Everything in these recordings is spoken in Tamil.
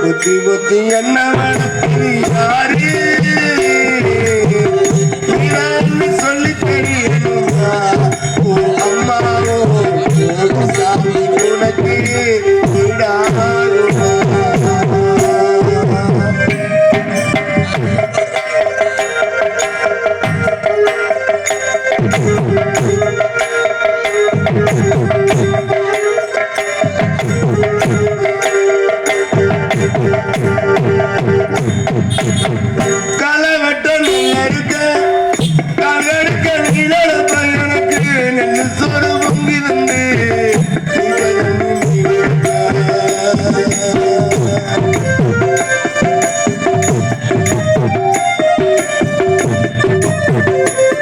புத்தி புத்தி என்ன நடத்தி யாரு சொல்லி தெரியணுமா உன் அம்மாவோ சாமி உனக்கு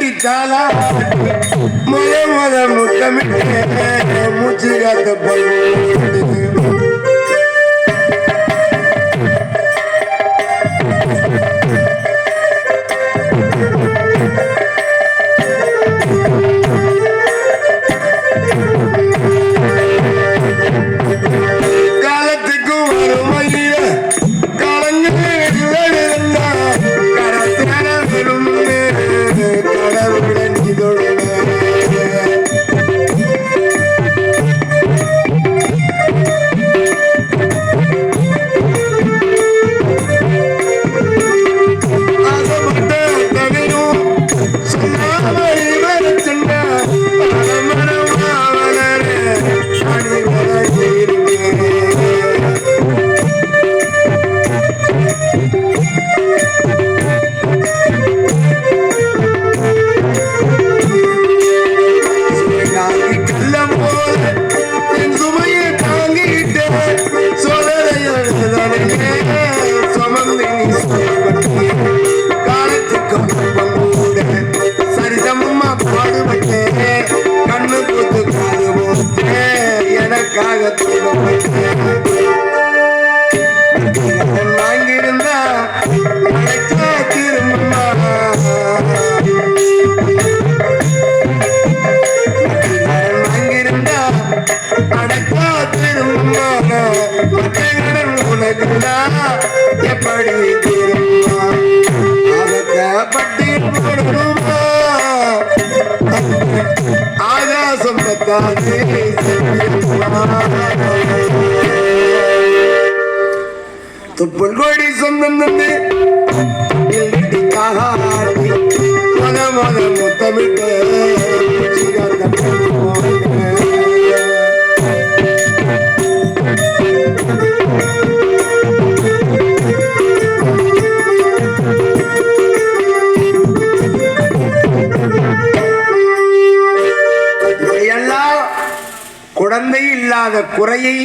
கட்டி தாளா முத முத முத்தமிட்டு மூச்சு காத்த പൊൻകോടി സ്വന്തം തന്നെ കാഹാടി മന മന அந்த குறையை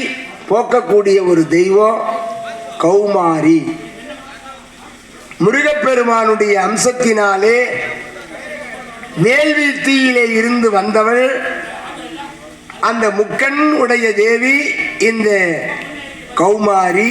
போக்கக்கூடிய ஒரு தெய்வம் கௌமாரி. முருகப்பெருமானுடைய அம்சத்தினாலே மேல்வீழ்த்தியிலே இருந்து வந்தவள் அந்த முக்கன் உடைய தேவி இந்த கௌமாரி.